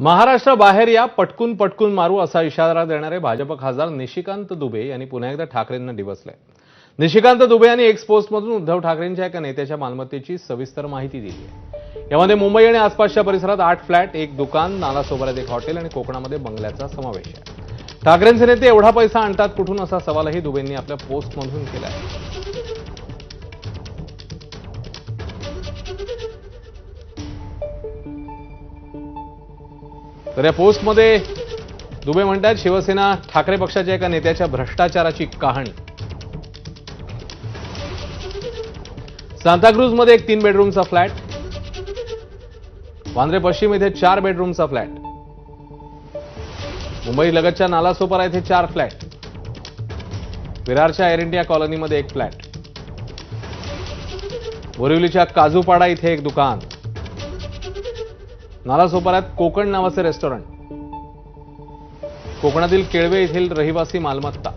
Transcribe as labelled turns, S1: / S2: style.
S1: महाराष्ट्राबाहेर या पटकून पटकून मारू असा इशारा देणारे भाजप खासदार निशिकांत दुबे यांनी पुन्हा एकदा ठाकरेंना डिवसलंय निशिकांत दुबे यांनी एक्स पोस्टमधून उद्धव ठाकरेंच्या एका नेत्याच्या मालमत्तेची सविस्तर माहिती दिली आहे. यामध्ये मुंबई आणि आसपासच्या परिसरात आठ फ्लॅट एक दुकान नालासोबऱ्यात एक हॉटेल आणि कोकणामध्ये बंगल्याचा समावेश आहे. ठाकरेंचे नेते एवढा पैसा आणतात कुठून असा सवालही दुबेंनी आपल्या पोस्टमधून केला आहे. तर या पोस्टमध्ये दुबे म्हणतात शिवसेना ठाकरे पक्षाच्या एका नेत्याच्या भ्रष्टाचाराची कहाणी. सांताक्रूजमध्ये एक तीन बेडरूमचा फ्लॅट. वांद्रे पश्चिम येथे चार बेडरूमचा फ्लॅट. मुंबई लगतच्या नालासोपारा येथे चार फ्लॅट. विरारच्या एअर इंडिया कॉलनीमध्ये एक फ्लॅट. बोरिवलीच्या काजूपाडा इथे एक दुकान. नालासोपाऱ्यात कोकण नावाचे रेस्टॉरंट कोकणातील केळवे येथील रहिवासी मालमत्ता.